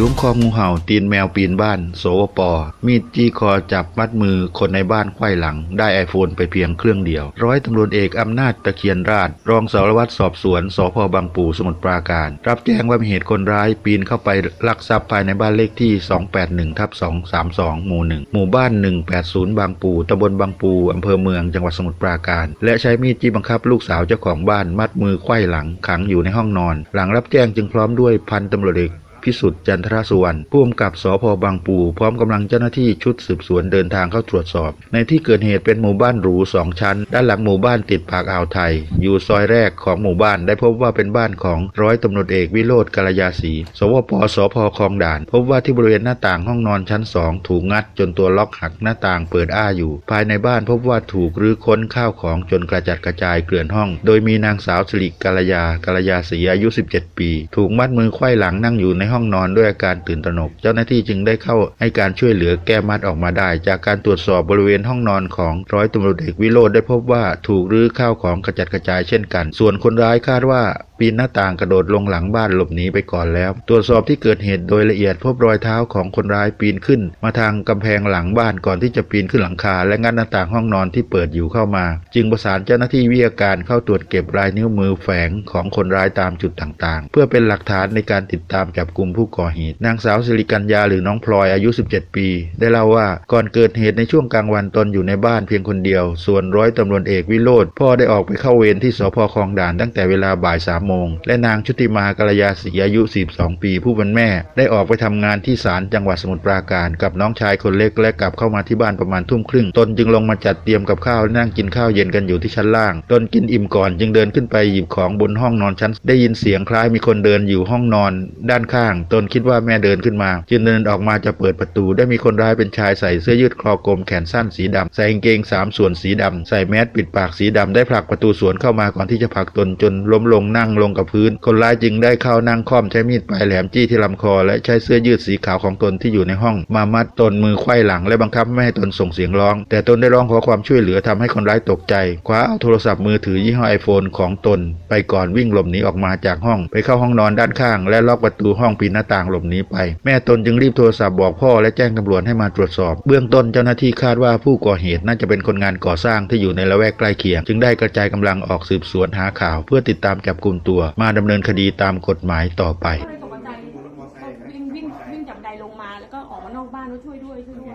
ลุงคองูเห่าตีนแมวปีนบ้าน โสวปอมีดจี้คอจับมัดมือคนในบ้านไขว้หลัง ได้ไอโฟนไปเพียงเครื่องเดียว ร้อยตำรวจเอกอำนาจตะเคียนราช รองสารวัตรสอบสวนสพบางปูสมุทรปราการ รับแจ้งว่ามีเหตุคนร้ายปีนเข้าไปลักทรัพย์ภายในบ้านเลขที่ 281ทับ232 หมู่ 1 หมู่บ้าน 180 บางปูตำบลบางปูอำเภอเมืองจังหวัดสมุทรปราการ และใช้มีดจี้บังคับลูกสาวเจ้าของบ้านมัดมือไขว้หลังขังอยู่ในห้องนอน หลังรับแจ้งจึงพร้อมด้วยพันตำรวจเอก พิสุทธิ์จันทรสุวรรณผู้กำกับสพบางปูพร้อมกำลังเจ้าหน้าที่ชุดสืบสวนเดินทางเข้าตรวจสอบ ในที่เกิดเหตุเป็นหมู่บ้านหรูสองชั้น ด้านหลังหมู่บ้านติดปากอ่าวไทย อยู่ซอยแรกของหมู่บ้านได้พบว่าเป็นบ้านของร้อยตำรวจเอกวิโรธกาลยาศรีสวปสพคลองด่าน พบว่าที่บริเวณหน้าต่างห้องนอนชั้นสองถูกงัดจนตัวล็อกหักหน้าต่างเปิดอ้าอยู่ ภายในบ้านพบว่าถูกรื้อค้นข้าวของจนกระจัดกระจายเกลื่อนห้อง โดยมีนางสาวสิริกาลยากาลยาศรีอายุ 17 ปี ถูกมัดมือไขว้หลังนั่งอยู่ในห้องนอนด้วยอาการตื่นตระหนก เจ้าหน้าที่จึงได้เข้าให้การช่วยเหลือแก้มัดออกมาได้ จากการตรวจสอบบริเวณห้องนอนของร้อยตำรวจเอกวิโรธได้พบว่าถูกรื้อข้าวของกระจัดกระจายเช่นกัน ส่วนคนร้ายคาดว่า ปีนหน้าต่างกระโดดลงหลังบ้านหลบหนีไปก่อนแล้ว ตรวจสอบที่เกิดเหตุโดยละเอียดพบรอยเท้าของคนร้ายปีนขึ้น มาทางกำแพงหลังบ้านก่อนที่จะปีนขึ้นหลังคา และงัดหน้าต่างห้องนอนที่เปิดอยู่เข้ามา จึงประสานเจ้าหน้าที่วิทยาการเข้าตรวจเก็บลายนิ้วมือแฝงของคนร้ายตามจุดต่างๆ เพื่อเป็นหลักฐานในการติดตามจับกลุ่มผู้ก่อเหตุนางสาวสิริกัญญาหรือน้องพลอยอายุ 17 ปี ได้เล่าว่าก่อนเกิดเหตุในช่วงกลางวันตนอยู่ในบ้านเพียงคนเดียว ส่วนร้อยตำรวจเอกวิโรธพ่อได้ออกไปเข้าเวรที่สพคลองด่านตั้งแต่เวลาบ่ายสามโมง และนางชุติมากรยาศรีอายุ 42 ปี ผู้เป็นแม่ ได้ออกไปทำงานที่ศาลจังหวัดสมุทรปราการกับน้องชายคนเล็กและกลับเข้ามาที่บ้านประมาณทุ่มครึ่ง ตนจึงลงมาจัดเตรียมกับข้าวและนั่งกินข้าวเย็นกันอยู่ที่ชั้นล่าง ตนกินอิ่มก่อนจึงเดินขึ้นไปหยิบของบนห้องนอนชั้น ได้ยินเสียงคล้ายมีคนเดินอยู่ห้องนอน ด้านข้าง ตนคิดว่าแม่เดินขึ้นมา จึงเดินออกมาจะเปิดประตู ได้มีคนร้ายเป็นชายใส่เสื้อยืดคอกลมแขนสั้นสีดำใส่กางเกงสามส่วนสีดำใส่แมสปิดปากสีดำได้ผลักประตูสวนเข้ามาก่อนที่จะผลักตนจนล้มลงนั่งลงกับพื้น คนร้ายจึงได้เข้านั่งค่อมใช้มีดปลายแหลมจี้ที่ลำคอ และใช้เสื้อยืดสีขาวของตนที่อยู่ในห้อง มามัดตนมือไขว้หลังและบังคับไม่ให้ตนส่งเสียงร้อง แต่ตนได้ร้องขอความช่วยเหลือทำให้คนร้ายตกใจ คว้าเอาโทรศัพท์มือถือยี่ห้อไอโฟนของตน ไปก่อนวิ่งหลบหนีออกมาจากห้อง ไปเข้าห้องนอนด้านข้าง และล็อกประตูห้องปีนหน้าต่างหลบหนีไป แม่ตนจึงรีบโทรศัพท์บอกพ่อและแจ้งตำรวจให้มาตรวจสอบ เบื้องต้นเจ้าหน้าที่คาดว่าผู้ก่อเหตุน่าจะเป็นคนงานก่อสร้างที่อยู่ในละแวกใกล้เคียง จึงได้กระจายกำลังออกสืบสวนหาข่าว เพื่อติดตามจับกลุ่มตัวมาดำเนินคดีตามกฎหมายต่อไป ก็เลยตกใจวิ่งวิ่งวิ่งจากบันไดลงมาแล้วก็ออกมานอกบ้านว่าช่วยด้วยช่วยด้วย